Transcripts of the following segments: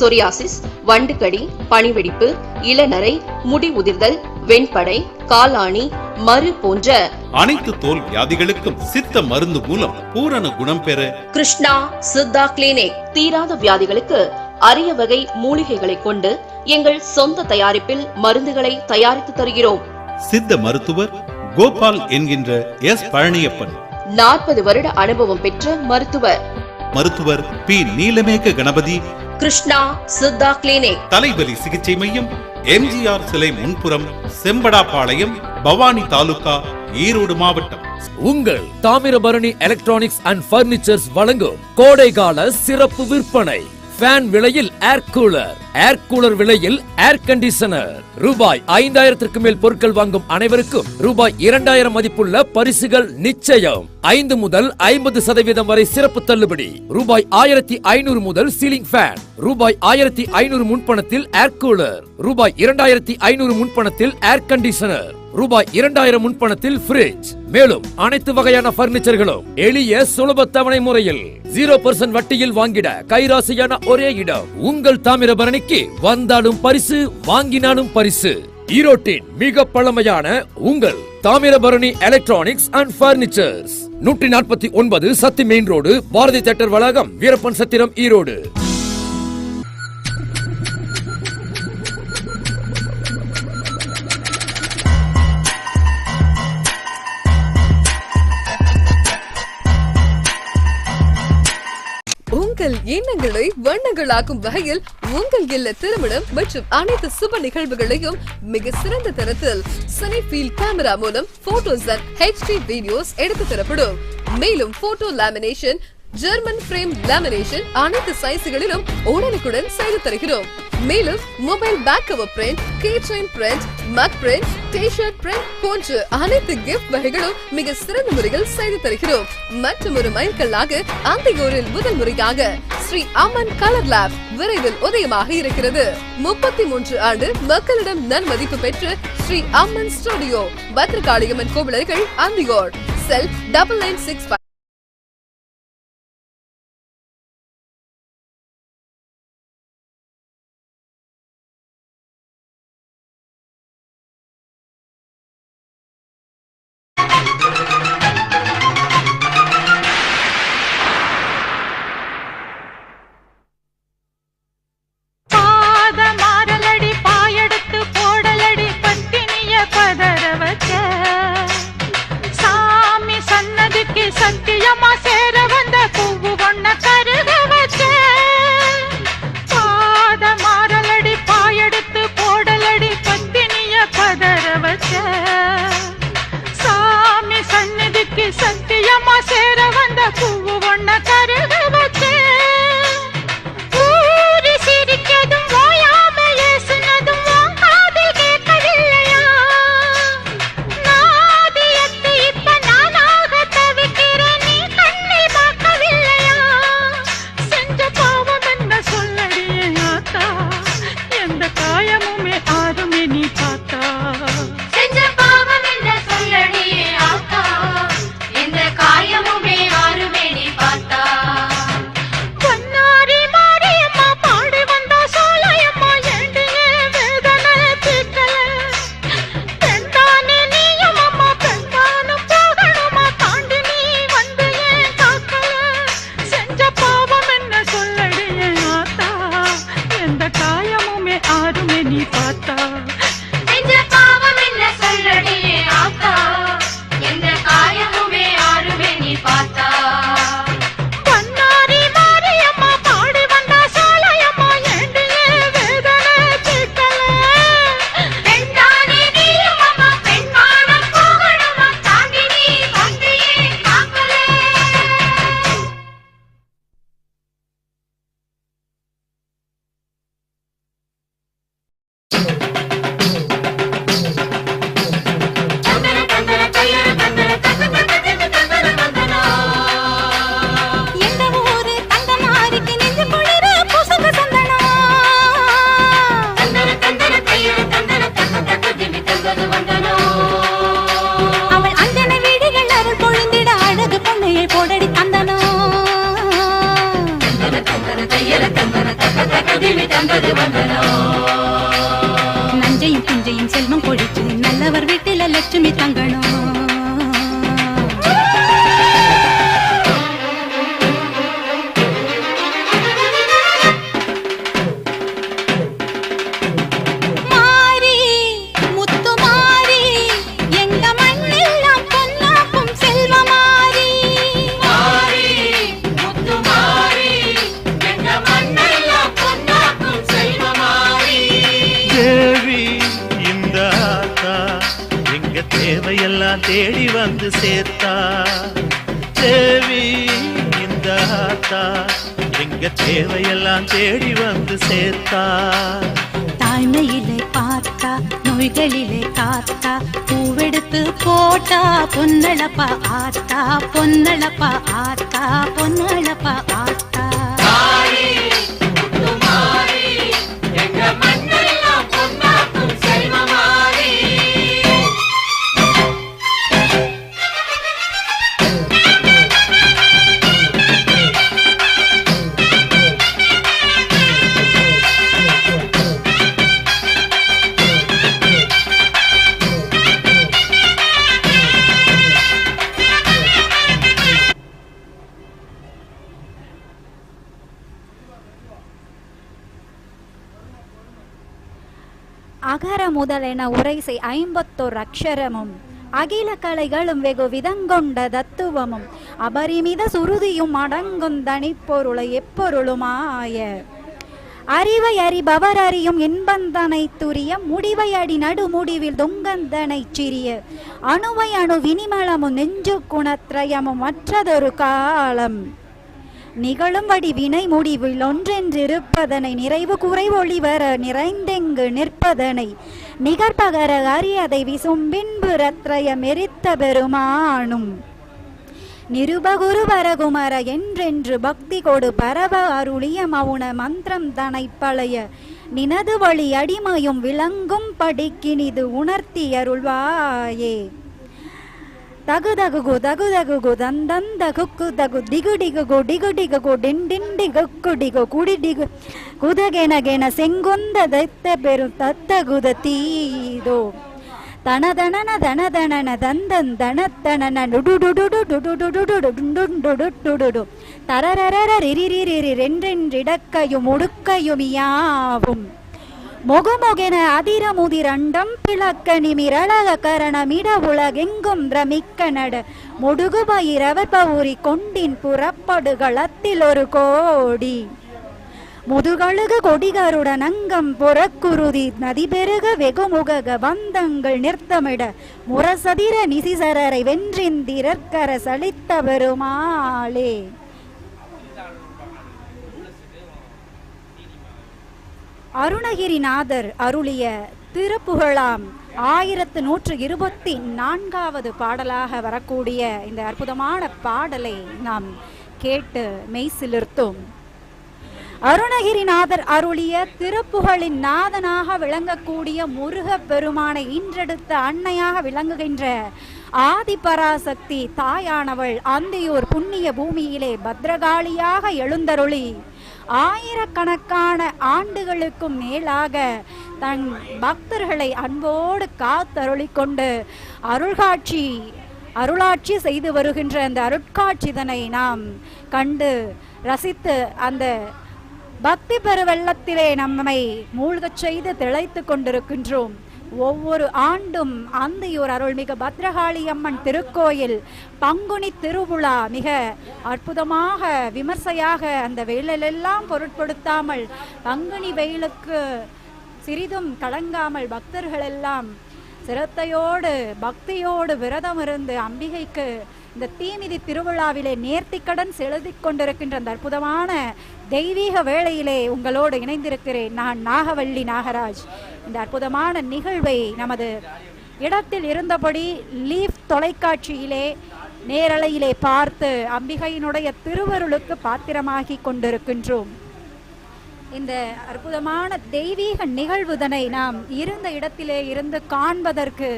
Psoriasis வண்டுக்கடி பனிவெடிப்பு இளநரை முடி உதிர்தல் வெண்படை காலாணி மறு போன்ற அனைத்து தோல் வியாதிகளுக்கும் சித்த மருந்து மூலம் பூரண குணம் பெற கிருஷ்ணா சித்தா கிளினிக். தீராத வியாதிகளுக்கு அரிய வகை மூலிகைகளை கொண்டு எங்கள் சொந்த தயாரிப்பில் மருந்துகளை தயாரித்து தருகிறோம். சித்த மருத்துவர் கோபால் என்கின்ற எஸ் பழனியப்பன். நாற்பது வருட அனுபவம் பெற்ற மருத்துவர். மருத்துவர் பி. நீலமேக கணபதி கிருஷ்ணா சித்தா கிளினிக். தலைவலி சிகிச்சை மையம் எம்ஜிஆர் சிலை முன்புறம் செம்படாபாளையம் பவானி தாலுகா ஈரோடு மாவட்டம். உங்கள் தாமிரபரணி எலக்ட்ரானிக்ஸ் அண்ட் பர்னிச்சர்ஸ் வழங்கும் கோடைகால சிறப்பு விற்பனை. ஃபேன் விலையில் ஏர் கூலர் ஏர் கூலர் விலையில் ஏர் கண்டிஷனர் ரூபாய் ஐந்தாயிரத்திற்கு மேல் பொருட்கள் வாங்கும் அனைவருக்கும் ரூபாய் இரண்டாயிரம் மதிப்புள்ள பரிசுகள் நிச்சயம். ஐந்து முதல் ஐம்பது சதவீதம் வரை சிறப்பு தள்ளுபடி. ரூபாய் ஆயிரத்தி ஐநூறு முதல் சீலிங் ஃபேன் ரூபாய் ஆயிரத்தி ஐநூறு முன்பணத்தில் ஏர் கூலர் ரூபாய் இரண்டாயிரத்தி ஐநூறு முன்பணத்தில் ஏர் கண்டிஷனர் ரூபாய் இரண்டாயிரம் முன்பணத்தில் ஃப்ரிட்ஜ் மேலும் அனைத்து வகையான பர்னிச்சர்களும் எளிய சுலப தவணை முறையில் ஜீரோ பர்சன்ட் வட்டியில் வாங்கிட கைராசியான ஒரே இடம். உங்கள் தாமிரபரணிக்கு வந்தாலும் பரிசு வாங்கினாலும் பரிசு. ஈரோட்டின் மிக பழமையான உங்கள் தாமிரபரணி எலக்ட்ரானிக்ஸ் அண்ட் பர்னிச்சர்ஸ் நூற்றி நாற்பத்தி ஒன்பது Sathy main road Bharathi theatre வளாகம் வீரப்பன் சத்திரம் ஈரோடு. வண்ணங்களாக்கும் வகையில் உங்கள் இல்ல திருமணம் மற்றும் அனைத்து சுப நிகழ்வுகளையும் மிக சிறந்த தரத்தில் சனி ஃபீல் கேமரா மூலம் போட்டோஸ் அண்ட் ஹெச்டி வீடியோஸ் எடுத்து தரப்படும். மேலும் photo lamination German frame lamination அனைத்து சைஸ்களிலும் உடனுக்குடன் செய்து தருகிறோம். மேலும் mobile back cover print key chain print mug print T-shirt print போன்ற அனைத்து கிஃப்ட் வகைகளும் மிக சிறந்த முறையில் செய்து தருகிறோம். மற்றும் ஒரு மைல்கல்லாக அந்தியூரில் முதல் முறையாக ஸ்ரீ அம்மன் கலர் லேப் விரைவில் உதயமாக இருக்கிறது. முப்பத்தி மூன்று ஆண்டு மக்களிடம் நன்மதிப்பு பெற்று ஸ்ரீ அம்மன் ஸ்டுடியோ பத்திரகாளியம்மன் கோவிலர்கள் அந்தியோர். செல் டபுள் நைன் சிக்ஸ் செல்வம் கொழிச்சு நல்லவர் வீட்டில லட்சுமி தங்கணும். வந்து சேர்த்தா? தாய்மையிலே பார்த்தா நோய்களிலே காத்தா பூவெடுத்து போட்டா பொன்னழப்பா ஆத்தா பொன்னழப்பா ஆத்தா பொன்னழப்பா ஆத்தா. முதலென உரைசை ஐம்பத்தோர் அக்ஷரமும். அகில கலைகளும் வெகு விதங்கொண்ட தத்துவமும். அபரிமித சுருதியும் அடங்கும் தனிப்பொருளை எப்பொருளுமாய. அறிவை அறிபவர் அறியும் இன்பந்தனை துரிய முடிவை அடி நடுமுடிவில் துங்கந்தனை சிறிய. அணுவை அணு வினிமலமும் நெஞ்சு குணத்ரயமும் மற்றதொரு காலம். நிகழும்படி வினை முடிவில் ஒன்றென்றிருப்பதனை நிறைவு குறைவொளி வர நிறைந்தெங்கு நிற்பதனை நிகர்பகர அரியதை விசும்பின்பு ரத்ரய மெரித்த பெருமானும். நிருபகுரு வரகுமர என்றென்று பக்தி கொடு பரவ அருளிய மௌன மந்திரம் தனை பழைய நினது வழி அடிமையும் விளங்கும் படிக்கினிது உணர்த்தி அருள்வாயே. தகு தகுகு தகு தகுகு தந்தந்த குக்கு தகு டிகு டிகுகு டிகு டிகுகு டின் டின் டிகுக்கு டிகு குடி டிகு குதகேன கேன செங்குந்த தைத்த பெரும் தத்த குத தீதோ தனதனன தனதனன தந்தன் தனத்தனன டுடுடுடுடு டுடுடுடுடு தரரரர ரிரிரிரிரி ரென்றென்றிடக்கையும் உடுக்கையும் யாவும் முகுமுகென அதிரமுதி ரண்டம் பிளக்க நிமிரழக கரணமிட உலகெங்கும் பிரமிக்க நட. முடுகுபயிரவர் பவுரி கொண்டின் புறப்படுகளத்தில் ஒரு கோடி. முதுகழுகு கொடிகருடன் அங்கம் புறக்குருதி நதிபெருக வெகுமுக பந்தங்கள் நிறுத்தமிட முரசதிர நிசிசரரை வென்றிந்திரற்கர சலித்த பெருமாளே. அருணகிரிநாதர் அருளிய திருப்புகழாம் ஆயிரத்து நூற்று இருபத்தி நான்காவது பாடலாக வரக்கூடிய இந்த அற்புதமான பாடலை நாம் கேட்டு மெய்சிலிர்த்தோம். அருணகிரிநாதர் அருளிய திருப்புகழின் நாதனாக விளங்கக்கூடிய முருகப் பெருமானை இன்றெடுத்த அன்னையாக விளங்குகின்ற ஆதிபராசக்தி தாயானவள் அந்தியூர் புண்ணிய பூமியிலே பத்ரகாளியாக எழுந்தருளி ஆயிரக்கணக்கான ஆண்டுகளுக்கும் மேலாக தன் பக்தர்களை அன்போடு காத்தருளி கொண்டு அருள்காட்சி அருளாட்சி செய்து வருகின்ற அந்த அருட்காட்சிதனை நாம் கண்டு ரசித்து அந்த பக்தி பெருவெள்ளத்திலே நம்மை மூழ்கச் செய்து திளைத்து கொண்டிருக்கின்றோம். ஒவ்வொரு ஆண்டும் அந்தியூர் அருள்மிகு பத்ரகாளி அம்மன் திருக்கோயில் பங்குனி திருவிழா மிக அற்புதமாக விமர்சையாக அந்த வெயிலெல்லாம் பொருட்படுத்தாமல் பங்குனி வெயிலுக்கு சிறிதும் கலங்காமல் பக்தர்கள் எல்லாம் சிரத்தையோடு பக்தியோடு விரதம் இருந்து அம்பிகைக்கு இந்த தீமிதி திருவிழாவிலே நேர்த்திக்கடன் செலுத்திக் கொண்டிருக்கின்ற அந்த அற்புதமான தெய்வீக வேளையிலே உங்களோடு இணைந்திருக்கிறேன் நான் நாகவள்ளி நாகராஜ். இந்த அற்புதமான நிகழ்வை நமது இடத்தில் இருந்தபடி லீஃப் தொலைக்காட்சியிலே நேரலையிலே பார்த்து அம்பிகையினுடைய திருவருளுக்கு பாத்திரமாகி கொண்டிருக்கின்றோம். இந்த அற்புதமான தெய்வீக நிகழ்வுதனை நாம் இருந்த இடத்திலே இருந்து காண்பதற்கு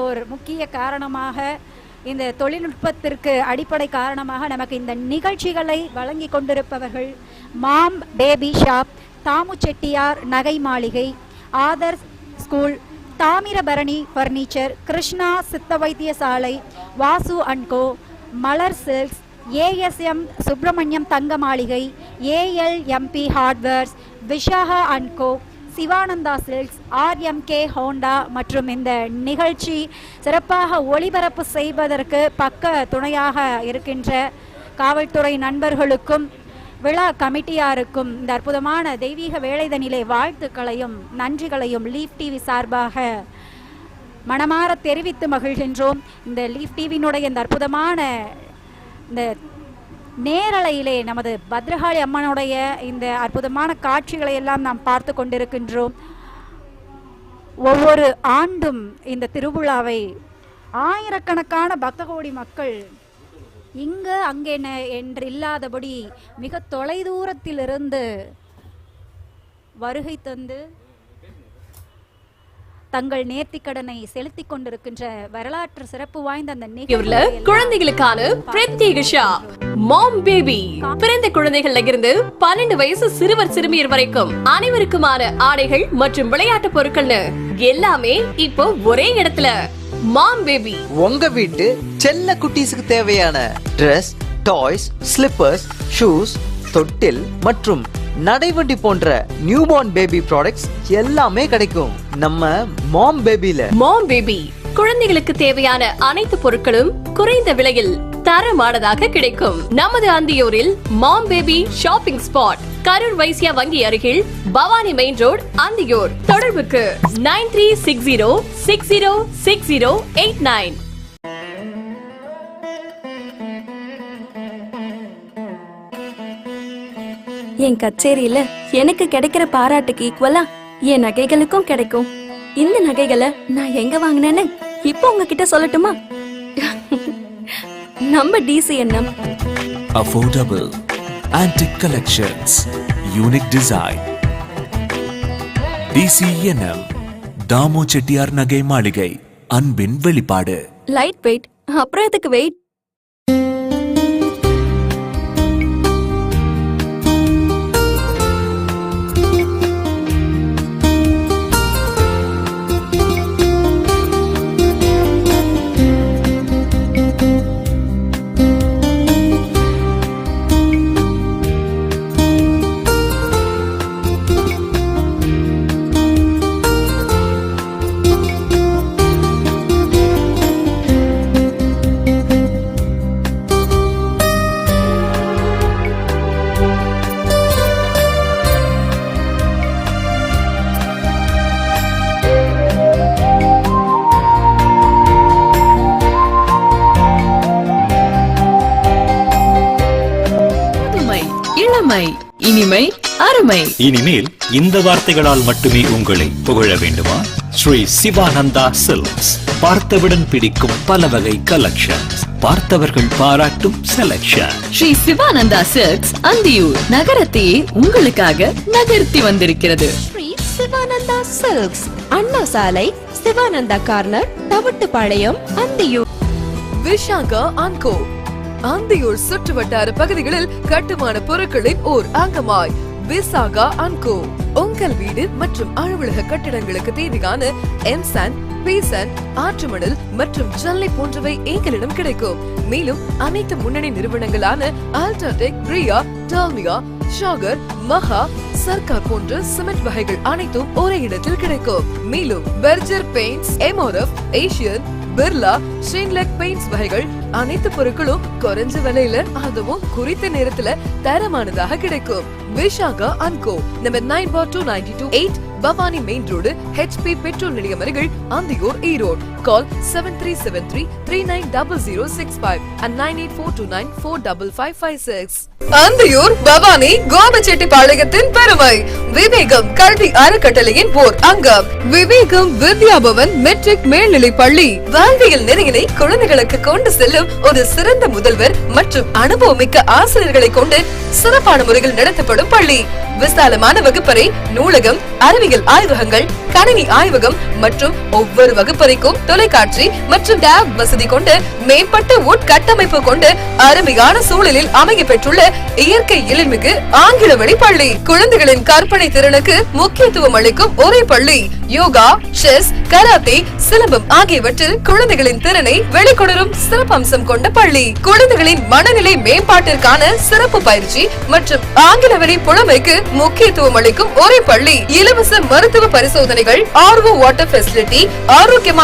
ஓர் முக்கிய காரணமாக இந்த தொழில்நுட்பத்திற்கு அடிப்படை காரணமாக நமக்கு இந்த நிகழ்ச்சிகளை வழங்கி கொண்டிருப்பவர்கள் mom baby shop Thamu Chettiar நகை மாளிகை author school Thamirabarani furniture Krishna சித்த வைத்தியசாலை Vasu and co Malar silks ASM Subramaniam தங்க மாளிகை ALMP hardwares Vishaka and co Sivananda silks RMK Honda மற்றும் இந்த நிகழ்ச்சி சிறப்பாக ஒளிபரப்பு செய்வதற்கு பக்க துணையாக இருக்கின்ற காவல்துறை நண்பர்களுக்கும் விழா கமிட்டியாருக்கும் இந்த அற்புதமான தெய்வீக வேலைதனிலே வாழ்த்துக்களையும் நன்றிகளையும் லீஃப் டிவி சார்பாக மனமாற தெரிவித்து மகிழ்கின்றோம். இந்த லீஃப் டிவியினுடைய இந்த அற்புதமான இந்த நேரலையிலே நமது பத்ரகாளி அம்மனுடைய இந்த அற்புதமான காட்சிகளை எல்லாம் நாம் பார்த்து கொண்டிருக்கின்றோம். ஒவ்வொரு ஆண்டும் இந்த திருவிழாவை ஆயிரக்கணக்கான பக்த கோடி மக்கள் இங்கு அங்கே என்று இல்லாதபடி மிக தொலைதூரத்திலிருந்து வருகை தந்து தங்கள் நேர்த்திக்கடனை செலுத்திக் கொண்டிருக்கின்ற வரலாற்று சிறப்பு வாய்ந்த அந்த குழந்தைகளுக்கான பிரத்யேக ஷாப் மாம் பேபி. பிறந்த குழந்தைகள்ல இருந்து பன்னெண்டு வயசு சிறுவர் சிறுமியர் வரைக்கும் அனைவருக்குமான ஆடைகள் மற்றும் விளையாட்டு பொருட்கள்னு எல்லாமே இப்போ ஒரே இடத்துல. Mom baby. உங்க வீட்டு செல்ல குட்டீஸுக்கு தேவையான Dress, டாய்ஸ் ஸ்லிப்பர்ஸ் ஷூஸ் தொட்டில் மற்றும் நடைவண்டி போன்ற நியூபார்ன் பேபி ப்ராடக்ட்ஸ் எல்லாமே கிடைக்கும். நம்ம மாம் பேபில மாம் பேபி குழந்தைகளுக்கு தேவையான அனைத்து பொருட்களும் குறைந்த விலையில் தரமானதாக கிடைக்கும். நமது அந்தியூரில் mom baby shopping spot Karur Vysya வங்கி அருகில் பவானி மெயின் ரோடு அந்தியூர். தொடர்புக்கு nine three six zero six zero six zero eight nine. என் கச்சேரியில எனக்கு கிடைக்கிற பாராட்டுக்கு ஈக்குவலா என் நகைகளுக்கும் கிடைக்கும். இந்த நகைகளை நான் எங்க வாங்கினேன்னு இப்போ உங்ககிட்ட சொல்லட்டுமா? நம்ம டிசிஎன்எம் affordable antique collections unique design. DCNM Damu Chettiar நகை மாளிகை அன்பின் வெளிப்பாடு லைட் வெயிட் அப்புறம் எதுக்கு வெயிட் அருமை இனிமேல் இந்த வார்த்தைகளால் மட்டுமே உங்களை புகழ வேண்டுமா? ஸ்ரீ சிவானந்தா சில்க்ஸ் பார்த்தவுடன் பிடிக்கும் பல வகை கலெக்ஷன்ஸ் பார்த்தவர்கள் பாராட்டும் செலக்ஷன் ஸ்ரீ சிவானந்தா சில்க்ஸ் அந்தியூர் நகரத்தையே உங்களுக்காக நகர்த்தி வந்திருக்கிறது. ஸ்ரீ சிவானந்தா சில்க்ஸ் அண்ணா சாலை Sivananda corner Thavittupalayam Anthiyur. Vishaka and co Anthiyur சுற்று வட்டார பகுதிகளில் கட்டுமான பொருட்களின் ஓர் அங்கமாய். Visaka and co. உங்கள் வீடு மற்றும் அலுவலக கட்டிடங்களுக்கு தேவையான எம்சான் பேசன் ஆற்றுமணல் மற்றும் ஜல்லி போன்றவை எங்களிடம் கிடைக்கும். மேலும் அனைத்து முன்னணி நிறுவனங்களான அல்டாடெக் பிரியா டால்மியா ஷாகர் மகா சர்க்கார் போன்ற சிமெண்ட் வகைகள் அனைத்தும் ஒரே இடத்தில் கிடைக்கும். மேலும் பெர்ஜர் பெயிண்ட்ஸ் எமோரப் ஏசியன் பிர்லா ஷின்லெக் பெயிண்ட்ஸ் வகைகள் அனைத்து பொருட்களும் குறைஞ்ச விலையில அதுவும் குறித்த நேரத்துல தரமானதாக கிடைக்கும். Vishaka and co number nine four two ninety two eight Bhavani main road HP petrol நிலையம் அருகில் Anthiyur Erode. Call seven three seven three three nine double zero six five and nine eight four two nine four double five five six Anthiyur Bhavani கோபச்செட்டிப்பாளையத்தின் பெருமை. விவேகம் கல்வி அறக்கட்டளையின் போர் அங்கம். விவேகம் Vidya Bhavan matric மேல்நிலை பள்ளி. வாழ்வியல் நெறியினை குழந்தைகளுக்கு கொண்டு செல்லும் ஒரு சிறந்த முதல்வர் மற்றும் அனுபவமிக்க ஆசிரியர்களை கொண்டு சிறப்பான முறையில் நடத்தப்படும் பள்ளி. விசாலமான வகுப்பறை நூலகம் அறிவியல் ஆய்வகங்கள் கணினி ஆய்வகம் மற்றும் ஒவ்வொரு வகுப்பறைக்கும் தொலைக்காட்சி மற்றும் டேப் வசதி கொண்டு மேம்பட்ட உட்கட்டமைப்பு கொண்டு அருமையான சூழலில் அமைய பெற்றுள்ள இயற்கை எழில்மிகு ஆங்கில வழி பள்ளி குழந்தைகளின் கற்பனை திறனுக்கு முக்கியத்துவம் அளிக்கும் ஒரே பள்ளி. யோகா செஸ் கராத்தே சிலம்பம் ஆகியவற்றில் குழந்தைகளின் திறனை வெளிக்கொணரும் சிறப்பம்சம் கொண்ட பள்ளி. குழந்தைகளின் மனநிலை மேம்பாட்டிற்கான சிறப்பு பயிற்சி மற்றும் ஆங்கில வழி புலமைக்கு முக்கியத்துவம் அளிக்கும் ஒரே பள்ளி. இலவச மருத்துவ பரிசோதனைகள் ஆர்வோ வாட்டர் ஃபெசிலிட்டி ஆரோக்கியமான